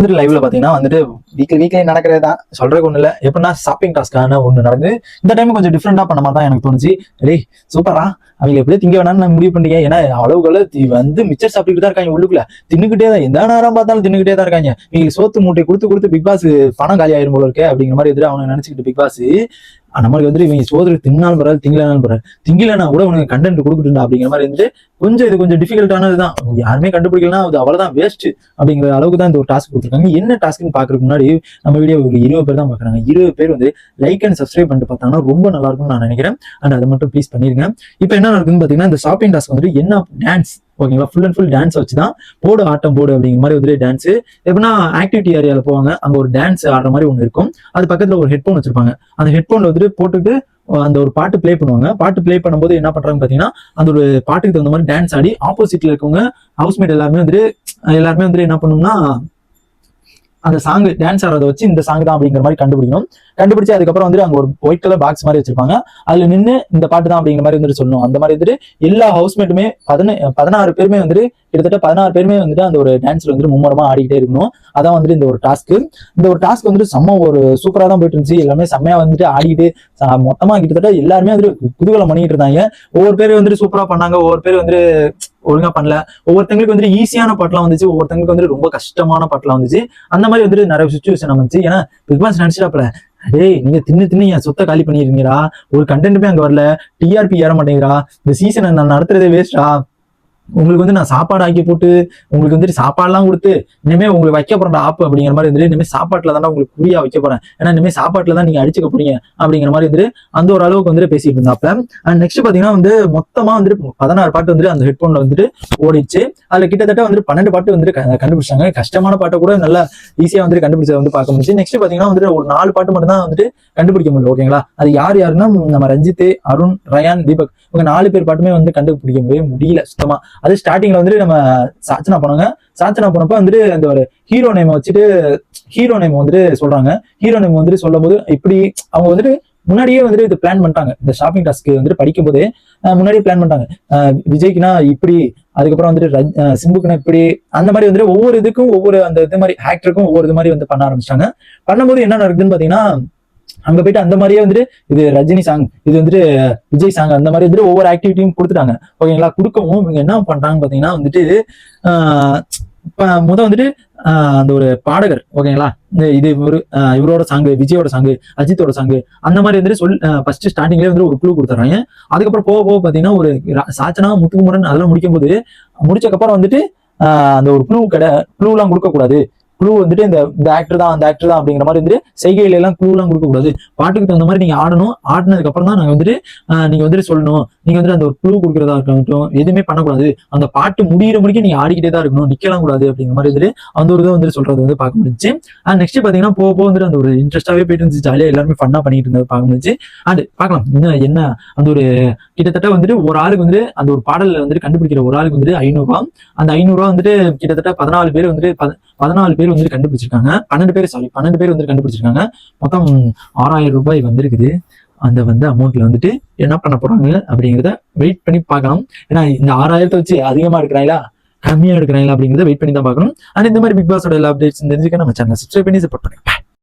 வந்துட்டு லைவ்ல பாத்தீங்கன்னா வந்துட்டு வீக்லி வீக்லி நடக்கிறது தான் சொல்றதுக்கு ஒண்ணு இல்ல. எப்படின்னா ஷாப்பிங் டாஸ்க்கான ஒண்ணு நடந்து இந்த டைம் கொஞ்சம் டிஃப்ரெண்டா பண்ண மாதிரி தான் எனக்கு தோணுச்சு. டேய் சூப்பரா அவங்க எப்படி திங்க வேணாம்னு நான் முடிவு பண்ணிட்டீங்க. ஏன்னா அளவுகளை வந்து மிச்சர் சாப்பிட்டுட்டு தான் இருக்காங்க உள்ளுக்குள்ள. தின்னுக்கிட்டே தான் எந்த நேரம் பார்த்தாலும் தின்னுக்கிட்டே தான் இருக்காங்க. நீங்க சோத்து மூட்டை கொடுத்து கொடுத்து பிக் பாஸ் பணம் காலி ஆயிரும் போல இருக்கே அப்படிங்கிற மாதிரி எதிர அவனை நினைச்சுக்கிட்டு பிக் பாஸ் நம்மளுக்கு வந்துட்டு இவங்க சோதனை தின்னாலும் பரவாயில்ல திங்கலனாலும் பரவாயில்ல. திங்கலனா கூட உனக்கு கண்டென்ட் கொடுக்குட்டு அப்படிங்கிற மாதிரி இருந்துட்டு கொஞ்சம் இது கொஞ்சம் டிஃபிகல்ட்டானது தான் யாருமே கண்டுபிடிக்கலாம் அது அவ்வளவுதான் வேஸ்ட் அப்படிங்கிற அளவுக்கு தான் இந்த ஒரு டாஸ்க் கொடுத்துருக்காங்க. என்ன டாஸ்க்னு பாக்குறதுக்கு முன்னாடி நம்ம வீடியோ ஒரு இருபது பேர் தான் பாக்குறாங்க இருபது பேர் வந்து லைக் அண்ட் சப்ஸ்கிரைப் பண்ணிட்டு பார்த்தாங்கன்னா ரொம்ப நல்லா இருக்கும்னு நான் நினைக்கிறேன். அண்ட் அதை மட்டும் ப்ளீஸ் பண்ணிருங்க. இப்போ என்ன நடக்குதுன்னு பாத்தீங்கன்னா இந்த ஷாப்பிங் டாஸ்க் வந்துட்டு என்ன டான்ஸ் ஓகேங்களா ஃபுல் அண்ட் ஃபுல் டான்ஸ் வச்சு தான் போடு ஆட்டம் போடு அப்படிங்கிற மாதிரி வந்துட்டு டான்ஸ் எப்படின்னா ஆக்டிவிட்டி ஏரியாவில் போவாங்க. அங்கே ஒரு டான்ஸ் ஆடுற மாதிரி ஒன்று இருக்கும். அது பக்கத்தில் ஒரு ஹெட்ஃபோன் வச்சிருப்பாங்க. அந்த ஹெட்ஃபோன்ல வந்துட்டு போட்டுட்டு அந்த ஒரு பாட்டு ப்ளே பண்ணுவாங்க. பாட்டு ப்ளே பண்ணும்போது என்ன பண்றாங்க பாத்தீங்கன்னா அந்த ஒரு பாட்டுக்கு தகுந்த மாதிரி டான்ஸ் ஆடி ஆப்போசிட்ல இருக்கவங்க ஹவுஸ்மேட் எல்லாருமே வந்துட்டு எல்லாருமே வந்துட்டு என்ன பண்ணணும்னா அந்த சாங் டான்ஸ் ஆடுறத வச்சு இந்த சாங் தான் அப்படிங்கிற மாதிரி கண்டுபிடிக்கணும். கண்டுபிடிச்சு அதுக்கப்புறம் வந்துட்டு அங்க ஒரு ஒயிட் கலர் பாக்ஸ் மாதிரி வச்சிருப்பாங்க. அதுல நின்று இந்த பாட்டு தான் அப்படிங்கிற மாதிரி வந்துட்டு சொல்லணும். அந்த மாதிரி வந்துட்டு எல்லா ஹவுஸ்மேட்டுமே பதின பதினாறு பேருமே வந்துட்டு கிட்டத்தட்ட பதினாறு பேருமே வந்துட்டு அந்த ஒரு டான்ஸ்ல வந்துட்டு மும்முரமா ஆடிக்கிட்டே இருக்கணும். அதான் வந்துட்டு இந்த ஒரு டாஸ்க் இந்த ஒரு டாஸ்க் வந்துட்டு செம்ம ஒரு சூப்பரா தான் போயிட்டு இருந்துச்சு. எல்லாமே செம்மையா வந்துட்டு ஆடிட்டு மொத்தமா கிட்டத்தட்ட எல்லாருமே வந்துட்டு குதூகலம் பண்ணிட்டு இருந்தாங்க. ஒவ்வொரு பேர் வந்துட்டு சூப்பரா பண்ணாங்க. ஒவ்வொரு பேர் வந்துட்டு ஒழுங்கா பண்ணல. ஒவ்வொருத்தங்களுக்கு வந்துட்டு ஈஸியான பாட்டுலாம் வந்துச்சு. ஒவ்வொருத்தங்களுக்கு வந்துட்டு ரொம்ப கஷ்டமான பாட்டுலாம் வந்துச்சு. அந்த மாதிரி வந்துட்டு நிறைய சுச்சுவேஷன் வந்துச்சு ஏன்னா பிக் பாஸ் நினைச்சிட்டாப்ல டேய் நீங்க தின்னு தின்னு என் சொத்தை காலி பண்ணிருக்கீங்கடா ஒரு கண்டென்ட்டுமே அங்க வரல. டிஆர்பி ஏற மாட்டேங்கிறா இந்த சீசனை நான் நடத்துறதே வேஸ்டா உங்களுக்கு வந்து நான் சாப்பாடு ஆக்கி போட்டு உங்களுக்கு வந்துட்டு சாப்பாடுலாம் கொடுத்து இனிமேல் உங்களுக்கு வைக்க போகிறேன் ஆப்பு அப்படிங்கிற மாதிரி இருந்துட்டு இனிமேல் சாப்பாட்டில் தான் உங்களுக்கு குறியா வைக்க போறேன். ஏன்னா இனிமேல் சாப்பாட்டில் தான் நீங்கள் அடிச்சுக்க போறீங்க அப்படிங்கிற மாதிரி வந்துட்டு அந்த ஒரு அளவுக்கு வந்துட்டு பேசிட்டு இருந்தாப்ல. அண்ட் நெக்ஸ்ட் பார்த்தீங்கன்னா வந்து மொத்தமாக வந்துட்டு பதினாறு பாட்டு வந்துட்டு அந்த ஹெட்ஃபோனில் வந்துட்டு ஓடிச்சு அதில் கிட்டத்தட்ட வந்துட்டு பன்னெண்டு பாட்டு வந்துட்டு க- கண்டுபிடிச்சாங்க கஷ்டமான பாட்டை கூட நல்லா ஈஸியாக வந்துட்டு கண்டுபிடிச்சதை வந்து பார்க்க முடிச்சு நெக்ஸ்ட் பார்த்தீங்கன்னா வந்துட்டு ஒரு நாலு பாட்டு மட்டும் தான் வந்துட்டு கண்டுபிடிக்க முடியும் ஓகேங்களா அது யார் யாருன்னா நம்ம ரஞ்சித் அருண் ரயான் தீபக். இவங்க நாலு பேர் பாட்டுமே வந்து கண்டுபிடிக்கவே முடியல சுத்தமா. அது ஸ்டார்டிங்ல வந்துட்டு நம்ம சாச்சனா போனாங்க சாச்சனா போனப்ப வந்துட்டு அந்த ஒரு ஹீரோ நேம் வச்சுட்டு ஹீரோ நேம் வந்துட்டு சொல்றாங்க. ஹீரோ நேம் வந்துட்டு சொல்லும் போது இப்படி அவங்க வந்துட்டு முன்னாடியே வந்துட்டு இது பிளான் பண்ணிட்டாங்க. இந்த ஷாப்பிங் டாஸ்க்கு வந்துட்டு படிக்கும் போதே முன்னாடியே பிளான் பண்ணிட்டாங்க. விஜய்க்குனா இப்படி அதுக்கப்புறம் வந்துட்டு ரஜ்- சிம்புக்குனா இப்படி அந்த மாதிரி வந்துட்டு ஒவ்வொரு இதுக்கும் ஒவ்வொரு அந்த இது மாதிரி ஆக்டருக்கும் ஒவ்வொரு இது மாதிரி வந்து பண்ண ஆரம்பிச்சிட்டாங்க. பண்ணும்போது என்ன நடக்குதுன்னு பாத்தீங்கன்னா அங்க போயிட்டு அந்த மாதிரியே வந்துட்டு இது ரஜினி சாங் இது வந்துட்டு விஜய் சாங் அந்த மாதிரி வந்துட்டு ஒவ்வொரு ஆக்டிவிட்டியும் கொடுத்துட்டாங்க. ஓகேங்களா கொடுக்கவும் இவங்க என்ன பண்றாங்க பாத்தீங்கன்னா வந்துட்டு இப்ப முத வந்துட்டு அந்த ஒரு பாடகர் ஓகேங்களா இந்த இது ஒரு இவரோட சாங்கு விஜயோட சாங்கு அஜித்தோட சாங்கு அந்த மாதிரி வந்துட்டு சொல் ஃபர்ஸ்ட் ஸ்டார்டிங்லேயே வந்து ஒரு குழு கொடுத்துறாங்க. அதுக்கப்புறம் போக போக பார்த்தீங்கன்னா ஒரு சாச்சனா முத்துக்குமரன் அதெல்லாம் முடிக்கும் போது முடிச்சக்கப்புறம் வந்துட்டு அந்த ஒரு குழு கடை குழுலாம் கொடுக்கக்கூடாது. குழு வந்துட்டு இந்த இந்த ஆக்டர் தான் அந்த ஆக்டர் தான் அப்படிங்கிற மாதிரி வந்துட்டு செய்கையில எல்லாம் க்ளூ எல்லாம் பாட்டுக்கு தகுந்த மாதிரி நீங்க ஆடணும். ஆடினதுக்கு அப்புறம் தான் நாங்க வந்துட்டு நீங்க வந்துட்டு சொல்லணும். நீங்க வந்துட்டு அந்த ஒரு குழு கொடுக்கறதா இருக்கட்டும் எதுவுமே பண்ணக்கூடாது. அந்த பாட்டு முடியிற முடிக்கும் நீங்க ஆடிக்கிட்டே தான் இருக்கணும். நிக்கலாம் கூடாது அப்படிங்கிற மாதிரி வந்துட்டு அந்த ஒரு இதை வந்துட்டு சொல்றது வந்து பார்க்க முடிஞ்சு அண்ட் நெக்ஸ்ட் பாத்தீங்கன்னா போக போக வந்துட்டு அந்த ஒரு இன்ட்ரெஸ்டாவே போயிட்டு இருந்துச்சு. ஜாலியா எல்லாருமே ஃபன்னா பண்ணிட்டு இருந்தது பார்க்க முடிஞ்சு அண்ட் பார்க்கலாம். இன்னும் என்ன அந்த ஒரு கிட்டத்தட்ட வந்துட்டு ஒரு ஆளுக்கு வந்துட்டு அந்த ஒரு பாடல்ல வந்துட்டு கண்டுபிடிக்கிற ஒரு ஆளுக்கு வந்துட்டு ஐநூறு அந்த ஐநூறுரூவா வந்துட்டு கிட்டத்தட்ட பதினாலு பேர் வந்துட்டு பதினாலு பேர் வந்துட்டு கண்டுபிடிச்சிருக்காங்க. பன்னெண்டு பேர் சாரி பன்னெண்டு பேர் வந்துட்டு கண்டுபிடிச்சிருக்காங்க. மொத்தம் ஆறாயிரம் ரூபாய் வந்திருக்குது அந்த வந்து அமௌண்ட்ல வந்துட்டு என்ன பண்ண போறாங்க அப்படிங்கிறத வெயிட் பண்ணி பார்க்கலாம். ஏன்னா இந்த ஆறாயிரத்தை வச்சு அதிகமா எடுக்கிறாங்களா? கம்மியா எடுக்கிறாங்களா அப்படிங்கிறத வெயிட் பண்ணி தான் பார்க்கணும். அண்ட் இந்த மாதிரி பிக் பாஸோட எல்லா அப்டேட்ஸ் தெரிஞ்சுக்க நம்ம சேனல் சப்ஸ்கிரைப் பண்ணி சப்போர்ட் பண்ணுங்க.